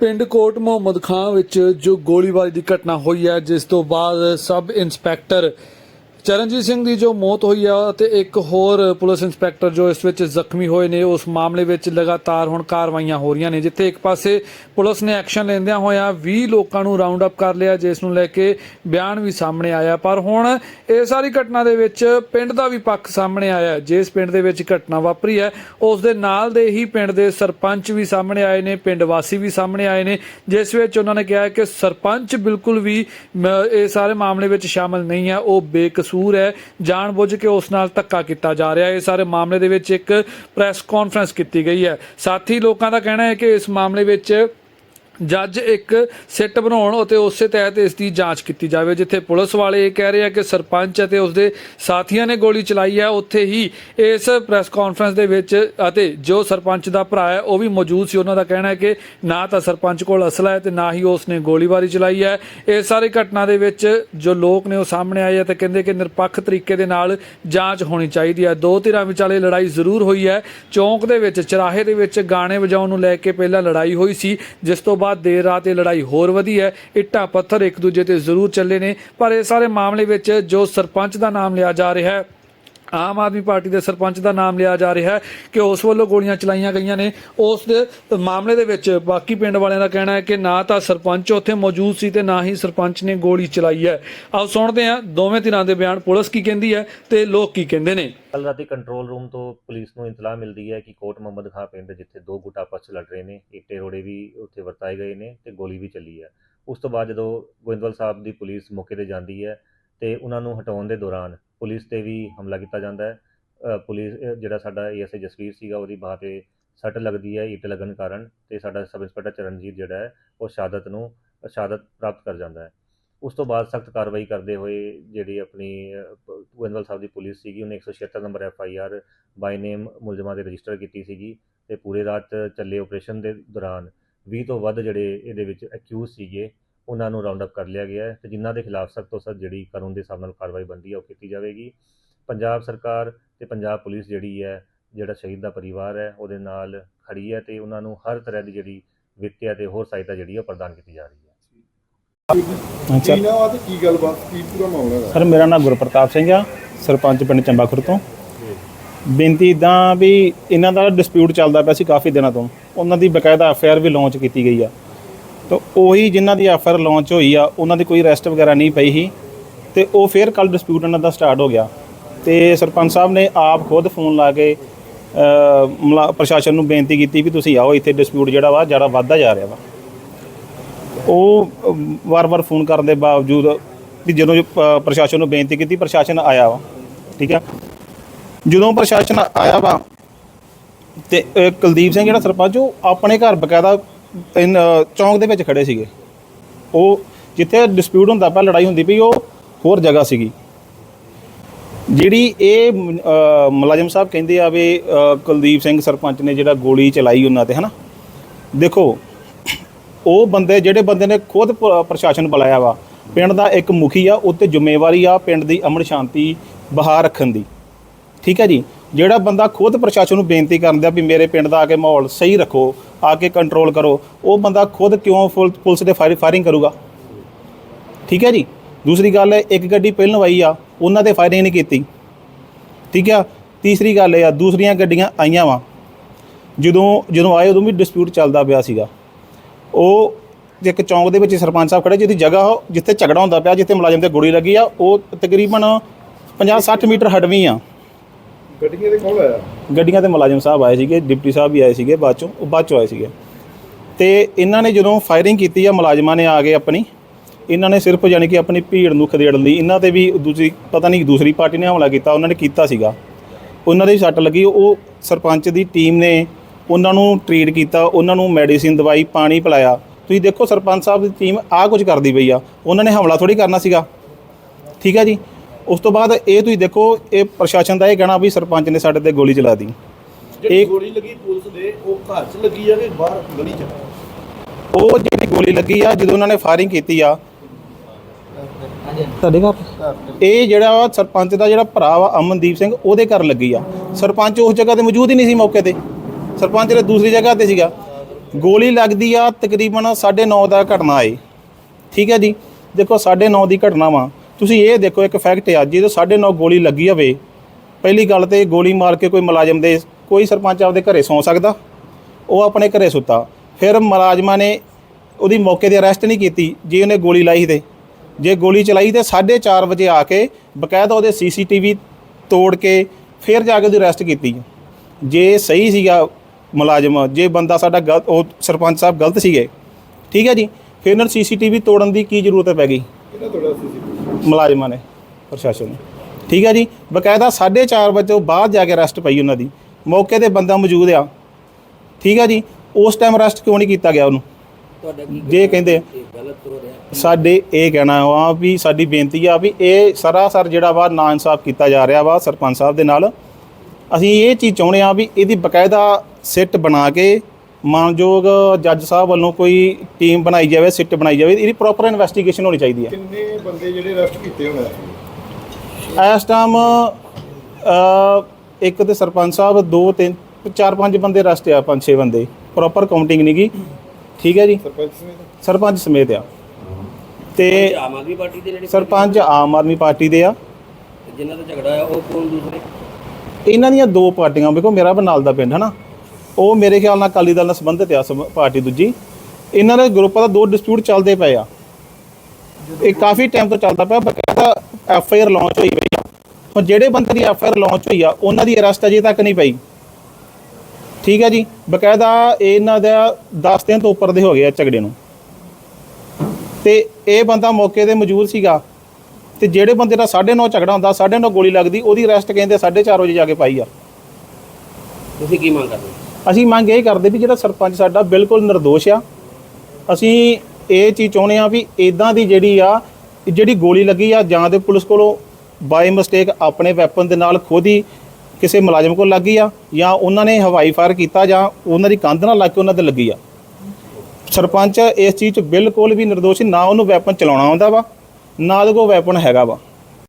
ਪਿੰਡ ਕੋਟ ਮੁਹੰਮਦ ਖਾਂ ਵਿੱਚ ਜੋ ਗੋਲੀਬਾਰੀ ਦੀ ਘਟਨਾ ਹੋਈ ਹੈ, ਜਿਸ ਤੋਂ ਬਾਅਦ ਸਬ ਇੰਸਪੈਕਟਰ ਚਰਨਜੀਤ ਸਿੰਘ ਦੀ ਜੋ ਮੌਤ ਹੋਈ ਆ ਅਤੇ ਇੱਕ ਹੋਰ ਪੁਲਿਸ ਇੰਸਪੈਕਟਰ ਜੋ ਇਸ ਵਿੱਚ ਜ਼ਖਮੀ ਹੋਏ ਨੇ, ਉਸ ਮਾਮਲੇ ਵਿੱਚ ਲਗਾਤਾਰ ਹੁਣ ਕਾਰਵਾਈਆਂ ਹੋ ਰਹੀਆਂ ਨੇ, ਜਿੱਥੇ ਇੱਕ ਪਾਸੇ ਪੁਲਿਸ ਨੇ ਐਕਸ਼ਨ ਲੈਂਦਿਆਂ ਹੋਇਆਂ 20 ਲੋਕਾਂ ਨੂੰ ਰਾਉਂਡ ਅਪ ਕਰ ਲਿਆ, ਜਿਸ ਨੂੰ ਲੈ ਕੇ ਬਿਆਨ ਵੀ ਸਾਹਮਣੇ ਆਇਆ। ਪਰ ਹੁਣ ਇਹ ਸਾਰੀ ਘਟਨਾ ਦੇ ਵਿੱਚ ਪਿੰਡ ਦਾ ਵੀ ਪੱਖ ਸਾਹਮਣੇ ਆਇਆ ਜਿਸ ਪਿੰਡ ਦੇ ਵਿੱਚ ਘਟਨਾ ਵਾਪਰੀ ਹੈ, ਉਸ ਦੇ ਨਾਲ ਦੇ ਹੀ ਪਿੰਡ ਦੇ ਸਰਪੰਚ ਵੀ ਸਾਹਮਣੇ ਆਏ ਨੇ, ਪਿੰਡ ਵਾਸੀ ਵੀ ਸਾਹਮਣੇ ਆਏ ਨੇ, ਜਿਸ ਵਿੱਚ ਉਹਨਾਂ ਨੇ ਕਿਹਾ ਕਿ ਸਰਪੰਚ ਬਿਲਕੁਲ ਵੀ ਇਹ ਸਾਰੇ ਮਾਮਲੇ ਵਿੱਚ ਸ਼ਾਮਲ ਨਹੀਂ ਹੈ, ਉਹ ਬੇਕਸੂਰ ਹੈ। ਜਾਣਬੁੱਝ ਕੇ ਉਸ ਨਾਲ ਧੱਕਾ ਕੀਤਾ ਜਾ ਰਿਹਾ ਹੈ। ਇਹ ਸਾਰੇ ਮਾਮਲੇ ਦੇ ਵਿੱਚ ਇੱਕ ਪ੍ਰੈਸ ਕਾਨਫਰੰਸ ਕੀਤੀ ਗਈ ਹੈ। ਸਾਥੀ, ਲੋਕਾਂ ਦਾ ਕਹਿਣਾ ਹੈ ਕਿ ਇਸ ਮਾਮਲੇ ਵਿੱਚ ਜੱਜ ਇੱਕ ਸਿੱਟ ਬਣਾਉਣ ਅਤੇ ਉਸੇ ਤਹਿਤ ਇਸ ਦੀ ਜਾਂਚ ਕੀਤੀ ਜਾਵੇ, ਜਿੱਥੇ ਪੁਲਿਸ ਵਾਲੇ ਇਹ ਕਹਿ ਰਹੇ ਆ ਕਿ ਸਰਪੰਚ ਅਤੇ ਉਸਦੇ ਸਾਥੀਆਂ ਨੇ ਗੋਲੀ ਚਲਾਈ ਹੈ ਉੱਥੇ ਹੀ ਇਸ ਪ੍ਰੈਸ ਕਾਨਫਰੰਸ ਦੇ ਵਿੱਚ ਅਤੇ ਜੋ ਸਰਪੰਚ ਦਾ ਭਰਾ ਹੈ, ਉਹ ਵੀ ਮੌਜੂਦ ਸੀ। ਉਹਨਾਂ ਦਾ ਕਹਿਣਾ ਹੈ ਕਿ ਨਾ ਤਾਂ ਸਰਪੰਚ ਕੋਲ ਅਸਲਾ ਹੈ ਤੇ ਨਾ ਹੀ ਉਸ ਨੇ ਗੋਲੀਬਾਰੀ ਚਲਾਈ ਹੈ। ਇਹ ਸਾਰੀ ਘਟਨਾ ਦੇ ਵਿੱਚ ਜੋ ਲੋਕ ਨੇ ਉਹ ਸਾਹਮਣੇ ਆਏ ਆ ਤੇ ਕਹਿੰਦੇ ਕਿ ਨਿਰਪੱਖ ਤਰੀਕੇ ਦੇ ਨਾਲ ਜਾਂਚ ਹੋਣੀ ਚਾਹੀਦੀ ਹੈ। ਦੋ ਧਿਰਾਂ ਵਿਚਾਲੇ ਲੜਾਈ ਜ਼ਰੂਰ ਹੋਈ ਹੈ। ਚੌਂਕ ਦੇ ਵਿੱਚ, ਚਰਾਹੇ ਦੇ ਵਿੱਚ ਗਾਣੇ ਵਜਾਉਣ ਨੂੰ ਲੈ ਕੇ ਪਹਿਲਾਂ ਲੜਾਈ ਹੋਈ ਸੀ, ਜਿਸ ਤੋਂ ਬਾਅਦ ਦੇਰ ਰਾਤ ਇਹ ਲੜਾਈ ਹੋਰ ਵਧੀ ਹੈ। ਇੱਟਾਂ ਪੱਥਰ ਇੱਕ ਦੂਜੇ ਤੇ ਜ਼ਰੂਰ ਚੱਲੇ ਨੇ, ਪਰ ਇਹ ਸਾਰੇ ਮਾਮਲੇ ਵਿੱਚ ਜੋ ਸਰਪੰਚ ਦਾ ਨਾਮ ਲਿਆ ਜਾ ਰਿਹਾ ਹੈ ਆਮ ਆਦਮੀ ਪਾਰਟੀ ਦੇ ਸਰਪੰਚ ਦਾ ਨਾਮ ਲਿਆ ਜਾ ਰਿਹਾ ਹੈ ਕਿ ਉਸ ਵੱਲੋਂ ਗੋਲੀਆਂ ਚਲਾਈਆਂ ਗਈਆਂ ਨੇ। ਉਸ ਦੇ ਮਾਮਲੇ ਦੇ ਵਿੱਚ ਬਾਕੀ ਪਿੰਡ ਵਾਲਿਆਂ ਦਾ ਕਹਿਣਾ ਹੈ ਕਿ ਨਾ ਤਾਂ ਸਰਪੰਚ ਉੱਥੇ ਮੌਜੂਦ ਸੀ ਤੇ ਨਾ ਹੀ ਸਰਪੰਚ ਨੇ ਗੋਲੀ ਚਲਾਈ ਹੈ। ਆਓ ਸੁਣਦੇ ਹਾਂ ਦੋਵੇਂ ਧਿਰਾਂ ਦੇ ਬਿਆਨ। ਪੁਲਿਸ ਕੀ ਕਹਿੰਦੀ ਹੈ ਤੇ ਲੋਕ ਕੀ ਕਹਿੰਦੇ ਨੇ? ਕੱਲ ਰਾਤੀ ਕੰਟਰੋਲ ਰੂਮ ਤੋਂ ਪੁਲਿਸ ਨੂੰ ਇਤਲਾਹ ਮਿਲਦੀ ਹੈ ਕਿ ਕੋਟ ਮੁਹੰਮਦ ਖਾਂ ਪਿੰਡ ਜਿੱਥੇ ਦੋ ਗੁੱਟ ਆਪਸ 'ਚ ਲੜ ਰਹੇ ਨੇ, ਇੱਟੇ ਰੋੜੇ ਵੀ ਉੱਥੇ ਵਰਤਾਏ ਗਏ ਨੇ ਤੇ ਗੋਲੀ ਵੀ ਚੱਲੀ ਹੈ। ਉਸ ਤੋਂ ਬਾਅਦ ਜਦੋਂ ਗੋਇੰਦਵਾਲ ਸਾਹਿਬ ਦੀ ਪੁਲਿਸ ਮੌਕੇ ਤੇ ਜਾਂਦੀ ਹੈ ਤੇ ਉਹਨਾਂ ਨੂੰ ਹਟਾਉਣ ਦੇ ਦੌਰਾਨ ਪੁਲਿਸ ਤੇ ਵੀ ਹਮਲਾ ਕੀਤਾ ਜਾਂਦਾ ਹੈ। ਪੁਲਿਸ ਜਿਹੜਾ ਸਾਡਾ ਏਐਸਆਈ ਜਸਵੀਰ ਸੀਗਾ ਉਹਦੀ ਬਾਹ ਤੇ ਸੱਟ ਲੱਗਦੀ ਹੈ ਇੱਟ ਲੱਗਣ ਕਾਰਨ ਤੇ ਸਾਡਾ ਸਬ ਇੰਸਪੈਕਟਰ ਚਰਨਜੀਤ ਜਿਹੜਾ ਹੈ ਉਹ ਸ਼ਹਾਦਤ ਨੂੰ ਸ਼ਹਾਦਤ ਪ੍ਰਾਪਤ ਕਰ ਜਾਂਦਾ ਹੈ। ਉਸ ਤੋਂ ਬਾਅਦ ਸਖਤ ਕਾਰਵਾਈ ਕਰਦੇ ਹੋਏ ਜਿਹੜੀ ਆਪਣੀ ਅ, ਗੋਇੰਦਵਾਲ ਸਾਹਿਬ ਦੀ ਪੁਲਿਸ ਸੀਗੀ ਉਹਨੇ 176 number F I R by name ਮੁਲਜ਼ਮਾਂ ਦੇ ਰਜਿਸਟਰ ਕੀਤੀ ਸੀਗੀ ਤੇ ਪੂਰੇ ਰਾਤ ਚੱਲੇ ਆਪਰੇਸ਼ਨ ਦੇ ਦੌਰਾਨ 20 ਤੋਂ ਵੱਧ ਜਿਹੜੇ ਇਹਦੇ ਵਿੱਚ ਅਕਿਊਜ਼ ਸੀਗੇ ਉਹਨਾਂ ਨੂੰ ਰਾਉਂਡ ਅਪ ਕਰ ਲਿਆ ਗਿਆ ਹੈ ਤੇ ਜਿਨ੍ਹਾਂ ਦੇ ਖਿਲਾਫ ਸਖਤ ਤੋਂ ਸਖਤ ਜਿਹੜੀ ਕਾਨੂੰਨ ਦੇ ਹਿਸਾਬ ਨਾਲ ਕਾਰਵਾਈ ਬਣਦੀ ਹੈ ਉਹ ਕੀਤੀ ਜਾਵੇਗੀ। ਪੰਜਾਬ ਸਰਕਾਰ ਤੇ ਪੰਜਾਬ ਪੁਲਿਸ ਜਿਹੜੀ ਹੈ ਜਿਹੜਾ ਸ਼ਹੀਦ ਦਾ ਪਰਿਵਾਰ ਹੈ ਉਹਦੇ ਨਾਲ ਖੜੀ ਹੈ ਤੇ ਉਹਨਾਂ ਨੂੰ ਹਰ ਤਰ੍ਹਾਂ ਦੀ ਜਿਹੜੀ ਵਿੱਤਿਆ ਤੇ ਹੋਰ ਸਹਾਇਤਾ ਜਿਹੜੀ ਉਹ ਪ੍ਰਦਾਨ ਕੀਤੀ ਜਾ ਰਹੀ ਹੈ। ਅੱਛਾ। ਕੀ ਨਾਮ ਆ ਤੇ ਕੀ ਗੱਲਬਾਤ ਕੀ ਪੂਰਾ ਮਾਮਲਾ ਹੈ? ਸਰ ਮੇਰਾ ਨਾਮ ਗੁਰਪ੍ਰਤਾਪ ਸਿੰਘ ਆ ਸਰਪੰਚ ਪਿੰਡ ਚੰਬਾਖੁਰ ਤੋਂ। ਬੇਨਤੀ ਇਦਾਂ ਵੀ ਇਹਨਾਂ ਦਾ ਡਿਸਪਿਊਟ ਚੱਲਦਾ ਪਿਆ ਸੀ ਕਾਫੀ ਦਿਨਾਂ ਤੋਂ। ਉਹਨਾਂ ਦੀ ਬਕਾਇਦਾ ਐਫਆਈਆਰ ਵੀ ਲਾਂਚ ਕੀਤੀ ਗਈ ਆ। ਤਾਂ ਉਹੀ ਜਿਨ੍ਹਾਂ ਦੀ ਐਫਆਈਆਰ ਲਾਂਚ ਹੋਈ ਆ ਉਹਨਾਂ ਦੀ ਕੋਈ ਅਰੈਸਟ ਵਗੈਰਾ ਨਹੀਂ ਪਈ ਸੀ। ਤੇ ਉਹ ਫਿਰ ਕੱਲ ਡਿਸਪਿਊਟ ਇਹਨਾਂ ਦਾ ਸਟਾਰਟ ਹੋ ਗਿਆ। ਤੇ ਸਰਪੰਚ ਸਾਹਿਬ ਨੇ ਆਪ ਖੁਦ ਫੋਨ ਲਾ ਕੇ ਅ, ਮੁਲਾ- ਪ੍ਰਸ਼ਾਸਨ ਨੂੰ ਬੇਨਤੀ ਕੀਤੀ ਵੀ ਤੁਸੀਂ ਆਓ ਇੱਥੇ ਡਿਸਪਿਊਟ ਜਿਹੜਾ ਵਾ ਜ਼ਿਆਦਾ ਵੱਧਦਾ ਜਾ ਰਿਹਾ ਵਾ। ਉਹ ਅਮ, ਵਾਰ-ਵਾਰ ਫੋਨ ਕਰਨ ਦੇ ਬਾਵਜੂਦ ਵੀ ਜਦੋਂ ਜੋ ਪ- ਪ੍ਰਸ਼ਾਸਨ ਨੂੰ ਬੇਨਤੀ ਕੀਤੀ ਪ੍ਰਸ਼ਾਸਨ ਆਇਆ ਵਾ। ਠੀਕ ਆ? ਜਦੋਂ ਪ੍ਰਸ਼ਾਸਨ ਆਇਆ ਵਾ ਤੇ ਅ, ਕੁਲਦੀਪ ਸਿੰਘ ਜਿਹੜਾ ਸਰਪੰਚ ਉਹ ਆਪਣੇ ਘਰ ਬਕਾਇਦਾ ਇਨ, ਅ, ਚੌਂਕ ਦੇ ਵਿੱਚ ਖੜੇ ਸੀਗੇ। ਉਹ ਜਿੱਥੇ ਡਿਸਪਿਊਟ ਹੁੰਦਾ ਪਿਆ ਲੜਾਈ ਹੁੰਦੀ ਪਈ ਉਹ ਹੋਰ ਜਗ੍ਹਾ ਸੀਗੀ। ਜਿਹੜੀ ਇਹ ਮ- ਅ, ਮੁਲਾਜ਼ਮ ਸਾਹਿਬ ਕਹਿੰਦੇ ਆ ਵੀ ਅ, ਕੁਲਦੀਪ ਸਿੰਘ ਸਰਪੰਚ ਨੇ ਜਿਹੜਾ ਗੋਲੀ ਚਲਾਈ ਉਹਨਾਂ ਤੇ ਹਨਾ? ਦੇਖੋ ਉਹ ਬੰਦੇ ਜਿਹੜੇ ਬੰਦੇ ਨੇ ਖੁਦ ਪ- ਪ੍ਰਸ਼ਾਸਨ ਬੁਲਾਇਆ ਵਾ ਪਿੰਡ ਦਾ ਇੱਕ ਮੁਖੀ ਆ ਉੱਤੇ ਜ਼ਿੰਮੇਵਾਰੀ ਆ ਪਿੰਡ ਦੀ ਅਮਨ ਸ਼ਾਂਤੀ ਬਹਾਰ ਰੱਖਣ ਦੀ। ਠੀਕ ਹੈ ਜੀ? ਜਿਹੜਾ ਬੰਦਾ ਖੁਦ ਪ੍ਰਸ਼ਾਸਨ ਨੂੰ ਬੇਨਤੀ ਕਰਦਾ ਵੀ ਮੇਰੇ ਪਿੰਡ ਦਾ ਆ ਕੇ ਮਾਹੌਲ ਸਹੀ ਰੱਖੋ, ਆ ਕੇ ਕੰਟਰੋਲ ਕਰੋ, ਉਹ ਬੰਦਾ ਖੁਦ ਕਿਉਂ ਫੁਲ- ਪੁਲਿਸ ਦੇ ਫਾਇਰ ਫਾਇਰਿੰਗ ਕਰੂਗਾ? ਠੀਕ ਹੈ ਜੀ? ਦੂਸਰੀ ਗੱਲ ਹੈ, ਇੱਕ ਗੱਡੀ ਪਹਿਲਾਂ ਆਈ ਆ, ਉਹਨਾਂ ਤੇ ਫਾਇਰਿੰਗ ਨਹੀਂ ਕੀਤੀ। ਠੀਕ ਆ? ਤੀਸਰੀ ਗੱਲ ਇਹ ਆ, ਦੂਸਰੀਆਂ ਗੱਡੀਆਂ ਆਈਆਂ ਵਾ। ਜਦੋਂ ਜਦੋਂ ਆਏ ਉਦੋਂ ਵੀ ਡਿਸਪਿਊਟ ਚੱਲਦਾ ਪਿਆ ਸੀਗਾ। ਉਹ ਇੱਕ ਚੌਂਕ ਦੇ ਵਿੱਚ ਸਰਪੰਚ ਸਾਹਿਬ ਖੜੇ ਜਿਹਦੀ ਜਗ੍ਹਾ ਉਹ ਜਿੱਥੇ ਝਗੜਾ ਹੁੰਦਾ ਪਿਆ, ਜਿੱਥੇ ਮੁਲਾਜ਼ਮ ਤੇ ਗੋਲੀ ਲੱਗੀ ਆ, ਉਹ ਤਕਰੀਬਨ 50-60 ਮੀਟਰ ਹਟਵੀਂ ਆ। ਗੱਡੀਆਂ ਦੇ ਕੌਣ ਆਇਆ? ਗੱਡੀਆਂ ਤੇ ਮੁਲਾਜ਼ਮ ਸਾਹਿਬ ਆਏ ਸੀਗੇ, ਡਿਪਟੀ ਸਾਹਿਬ ਵੀ ਆਏ ਸੀਗੇ, ਬਾਅਦ ਚੋਂ ਉਹ ਬਾਅਦ ਚੋਂ ਆਏ ਸੀਗੇ। ਤੇ ਇਹਨਾਂ ਨੇ ਜਦੋਂ ਫਾਇਰਿੰਗ ਕੀਤੀ ਆ, ਮੁਲਾਜ਼ਮਾਂ ਨੇ ਆ ਕੇ ਆਪਣੀ। ਇਹਨਾਂ ਨੇ ਸਿਰਫ ਯਾਨੀ ਕਿ ਆਪਣੀ ਭੀੜ ਨੂੰ ਖਦੇੜਨ ਲਈ, ਇਹਨਾਂ ਤੇ ਵੀ ਦੂਸਰੀ, ਪਤਾ ਨਹੀਂ ਦੂਸਰੀ ਪਾਰਟੀ ਨੇ ਹਮਲਾ ਕੀਤਾ, ਉਹਨਾਂ ਨੇ ਕੀਤਾ ਸੀਗਾ। ਉਹਨਾਂ ਦੇ ਸੱਟ ਲੱਗੀ, ਉਹ ਸਰਪੰਚ ਦੀ ਟੀਮ ਨੇ ਉਹਨਾਂ ਨੂੰ ਟ੍ਰੀਟ ਕੀਤਾ, ਉਹਨਾਂ ਨੂੰ ਮੈਡੀਸਿਨ ਦਵਾਈ, ਪਾਣੀ ਪਿਲਾਇਆ। ਤੁਸੀਂ ਦੇਖੋ ਸਰਪੰਚ ਸਾਹਿਬ ਦੀ ਟੀਮ ਆ ਕੁਝ ਕਰਦੀ ਪਈ ਆ, ਉਹਨਾਂ ਨੇ ਹਮਲਾ ਥੋੜੀ ਕਰਨਾ ਸੀਗਾ। ਠੀਕ ਹੈ ਜੀ? ਉਸ ਤੋਂ ਬਾਅਦ ਇਹ ਤੁਸੀਂ ਦੇਖੋ ਇਹ ਪ੍ਰਸ਼ਾਸਨ ਦਾ ਇਹ ਕਹਿਣਾ ਵੀ ਸਰਪੰਚ ਨੇ ਸਾਡੇ ਤੇ ਗੋਲੀ ਚਲਾ ਦਿੱਤੀ। ਜਿਹੜੀ ਗੋਲੀ ਲੱਗੀ ਪੁਲਿਸ ਦੇ ਉਹ ਘਰ 'ਚ ਲੱਗੀ ਆ ਕਿ ਬਾਹਰ ਗਲੀ 'ਚ? ਉਹ ਜਿਹੜੀ ਗੋਲੀ ਲੱਗੀ ਆ ਜਦੋਂ ਉਹਨਾਂ ਨੇ ਫਾਇਰਿੰਗ ਕੀਤੀ ਆ ਤੁਹਾਡੇ ਘਰ? ਇਹ ਜਿਹੜਾ ਵਾ ਸਰਪੰਚ ਦਾ ਜਿਹੜਾ ਭਰਾ ਵਾ ਅਮਨਦੀਪ ਸਿੰਘ ਉਹਦੇ ਘਰ ਲੱਗੀ ਆ। ਸਰਪੰਚ ਉਸ ਜਗ੍ਹਾ ਤੇ ਮੌਜੂਦ ਹੀ ਨਹੀਂ ਸੀ ਮੌਕੇ ਤੇ। ਸਰਪੰਚ ਨੇ ਦੂਸਰੀ ਜਗ੍ਹਾ ਤੇ ਸੀਗਾ। ਗੋਲੀ ਲੱਗਦੀ ਆ ਤਕਰੀਬਨ 9:30 ਦਾ ਘਟਨਾ ਏ ਠੀਕ ਹੈ ਜੀ? ਦੇਖੋ 9:30 ਦੀ ਘਟਨਾ ਵਾ। ਤੁਸੀਂ ਇਹ ਦੇਖੋ ਇੱਕ ਫੈਕਟ ਆ ਜਦੋਂ 9:30 ਗੋਲੀ ਲੱਗੀ ਹੋਵੇ, ਪਹਿਲੀ ਗੱਲ ਤੇ ਗੋਲੀ ਮਾਰ ਕੇ ਕੋਈ ਮੁਲਾਜ਼ਮ ਦੇ, ਕੋਈ ਸਰਪੰਚ ਆਪਦੇ ਘਰੇ ਸੌ ਸਕਦਾ, ਉਹ ਆਪਣੇ ਘਰੇ ਸੁੱਤਾ। ਫਿਰ ਮੁਲਾਜ਼ਮਾਂ ਨੇ ਉਹਦੀ ਮੌਕੇ ਤੇ ਅਰੈਸਟ ਨਹੀਂ ਕੀਤੀ, ਜੇ ਉਹਨੇ ਗੋਲੀ ਲਾਈ ਤੇ। ਜੇ ਗੋਲੀ ਚਲਾਈ ਤੇ 4:30 ਵਜੇ ਆ ਕੇ ਬਕਾਇਦਾ ਉਹਦੇ ਸੀਸੀਟੀਵੀ ਤੋੜ ਕੇ ਫਿਰ ਜਾ ਕੇ ਉਹਦੀ ਅਰੈਸਟ ਕੀਤੀ। ਜੇ ਸਹੀ ਸੀਗਾ ਮੁਲਾਜ਼ਮ, ਜੇ ਬੰਦਾ ਸਾਡਾ ਗਲਤ, ਉਹ ਸਰਪੰਚ ਸਾਹਿਬ ਗਲਤ ਸੀਗੇ। ਠੀਕ ਹੈ ਜੀ? ਫਿਰ ਉਹਨਾਂ ਸੀਸੀਟੀਵੀ ਤੋੜਨ ਦੀ ਕੀ ਜ਼ਰੂਰਤ ਪੈ ਗਈ? ਕਿਹੜਾ ਤੁਹਾਡਾ ਸੀਸੀਟੀਵੀ ਮੁਲਾਜ਼ਮਾਂ ਨੇ ਪ੍ਰਸ਼ਾਸਨ ਨੇ। ਠੀਕ ਹੈ ਜੀ? ਬਕਾਇਦਾ 4:30 ਵਜੇ ਤੋਂ ਬਾਅਦ ਜਾ ਕੇ ਅਰੈਸਟ ਪਈ ਉਹਨਾਂ ਦੀ। ਮੌਕੇ ਤੇ ਬੰਦਾ ਮੌਜੂਦ ਆ। ਠੀਕ ਹੈ ਜੀ? ਉਸ ਟਾਈਮ ਅਰੈਸਟ ਕਿਉਂ ਨਹੀਂ ਕੀਤਾ ਗਿਆ ਉਹਨੂੰ? ਜੇ ਕਹਿੰਦੇ ਸਾਡੇ ਇਹ ਕਹਿਣਾ ਵਾ ਵੀ ਸਾਡੀ ਬੇਨਤੀ ਆ ਵੀ ਇਹ ਸਰਾਸਰ ਜਿਹੜਾ ਵਾ ਨਾ ਇਨਸਾਫ ਕੀਤਾ ਜਾ ਰਿਹਾ ਵਾ ਸਰਪੰਚ ਸਾਹਿਬ ਦੇ ਨਾਲ। ਅਸੀਂ ਇਹ ਚੀਜ਼ ਚਾਹੁੰਦੇ ਆ ਵੀ ਇਹਦੀ ਬਕਾਇਦਾ ਸਿੱਟ ਬਣਾ ਕੇ ਮਾਨਯੋਗ ਜੱਜ ਸਾਹਿਬ ਵੱਲੋਂ ਕੋਈ ਟੀਮ ਬਣਾਈ ਜਾਵੇ ਸਿੱਟ ਬਣਾਈ ਜਾਵੇ ਇਹਦੀ ਪ੍ਰੋਪਰ ਇਨਵੈਸਟੀਗੇਸ਼ਨ ਹੋਣੀ ਚਾਹੀਦੀ ਹੈ। ਕਿੰਨੇ ਬੰਦੇ ਜਿਹੜੇ ਅਰੈਸਟ ਕੀਤੇ ਹੋਣੇ ਆ? ਇਸ ਟਾਈਮ ਅ, ਇੱਕ ਤੇ ਸਰਪੰਚ ਸਾਹਿਬ ਦੋ ਤਿੰਨ ਚਾਰ ਪੰਜ ਬੰਦੇ ਅਰੈਸਟ ਆ ਪੰਜ ਛੇ ਬੰਦੇ। ਪ੍ਰੋਪਰ ਕਾਊਂਟਿੰਗ ਨਹੀਂ ਗੀ ਠੀਕ ਹੈ ਜੀ? ਸਰਪੰਚ ਸਮੇਤ? ਆ। ਤੇ ਆਮ ਆਦਮੀ ਪਾਰਟੀ ਦੇ ਜਿਹੜੇ ਸਰਪੰਚ ਆਮ ਆਦਮੀ ਪਾਰਟੀ ਦੇ ਆ। ਜਿਨ੍ਹਾਂ ਦਾ ਝਗੜਾ ਹੈ ਉਹ ਕੌਣ ਦੂਸਰੇ? ਇਹਨਾਂ ਦੀਆਂ ਦੋ ਪਾਰਟੀਆਂ ਵੇਖੋ ਮੇਰਾ ਬਨਾਲ ਦਾ ਪਿੰਡ ਹੈ ਨਾ ਉਹ ਮੇਰੇ ਖਿਆਲ ਨਾਲ ਅਕਾਲੀ ਦਲ ਨਾਲ ਸੰਬੰਧਿਤ ਆ, ਸਮ- ਪਾਰਟੀ ਦੂਜੀ। ਇਹਨਾਂ ਦੇ ਗਰੁੱਪਾਂ ਦਾ ਦੋ ਡਿਸਪਿਊਟ ਚੱਲਦੇ ਪਏ ਆ। ਇਹ ਕਾਫੀ ਟਾਈਮ ਤੋਂ ਚੱਲਦਾ ਪਿਆ ਬਕਾਇਦਾ ਐਫ ਆਈ ਆਰ ਲਾਂਚ ਹੋਈ ਪਈ ਆ। ਹੁਣ ਜਿਹੜੇ ਬੰਦੇ ਦੀ ਐਫ ਆਈ ਆਰ ਲਾਂਚ ਹੋਈ ਆ, ਉਹਨਾਂ ਦੀ ਅਰੈਸਟ ਅਜੇ ਤੱਕ ਨਹੀਂ ਪਈ। ਠੀਕ ਹੈ ਜੀ? ਬਕਾਇਦਾ ਇਹਨਾਂ ਦਾ 10 ਦਿਨ ਤੋਂ ਉੱਪਰ ਦੇ ਹੋ ਗਏ ਆ ਝਗੜੇ ਨੂੰ। ਤੇ ਇਹ ਬੰਦਾ ਮੌਕੇ ਤੇ ਮੌਜੂਦ ਸੀਗਾ। ਤੇ ਜਿਹੜੇ ਬੰਦੇ ਦਾ 9:30 ਝਗੜਾ ਹੁੰਦਾ 9:30 ਗੋਲੀ ਲੱਗਦੀ, ਉਹਦੀ ਅਰੈਸਟ ਕਹਿੰਦੇ 4:30 ਵਜੇ ਜਾ ਕੇ ਪਾਈ ਆ। ਤੁਸੀਂ ਕੀ ਮੰਗ ਕਰਦੇ ਹੋ? ਅਸੀਂ ਮੰਗ ਇਹ ਕਰਦੇ ਵੀ ਜਿਹੜਾ ਸਰਪੰਚ ਸਾਡਾ ਬਿਲਕੁਲ ਨਿਰਦੋਸ਼ ਆ, ਅਸੀਂ ਇਹ ਚੀਜ਼ ਚਾਹੁੰਦੇ ਆ ਵੀ ਇਦਾਂ ਦੀ ਜਿਹੜੀ ਆ, ਜਿਹੜੀ ਗੋਲੀ ਲੱਗੀ ਆ ਜਾਂ ਤੇ ਪੁਲਿਸ ਕੋਲੋਂ ਬਾਈ ਮਿਸਟੇਕ ਆਪਣੇ ਵੈਪਨ ਦੇ ਨਾਲ ਖੁਦ ਹੀ ਕਿਸੇ ਮੁਲਾਜ਼ਮ ਕੋਲ ਲੱਗੀ ਆ ਜਾਂ ਉਹਨਾਂ ਨੇ ਹਵਾਈ ਫਾਇਰ ਕੀਤਾ ਜਾਂ ਉਹਨਾਂ ਦੀ ਕੰਧ ਨਾਲ ਲੱਗ ਕੇ ਉਹਨਾਂ ਤੇ ਲੱਗੀ ਆ। ਸਰਪੰਚ ਇਸ ਚੀਜ਼ 'ਚ ਬਿਲਕੁਲ ਵੀ ਨਿਰਦੋਸ਼ ਨਾ, ਉਹਨੂੰ ਵੈਪਨ ਚਲਾਉਣਾ ਆਉਂਦਾ ਵਾ, ਨਾ ਉਹਦੇ ਕੋਲ ਵੈਪਨ ਹੈਗਾ ਵਾ।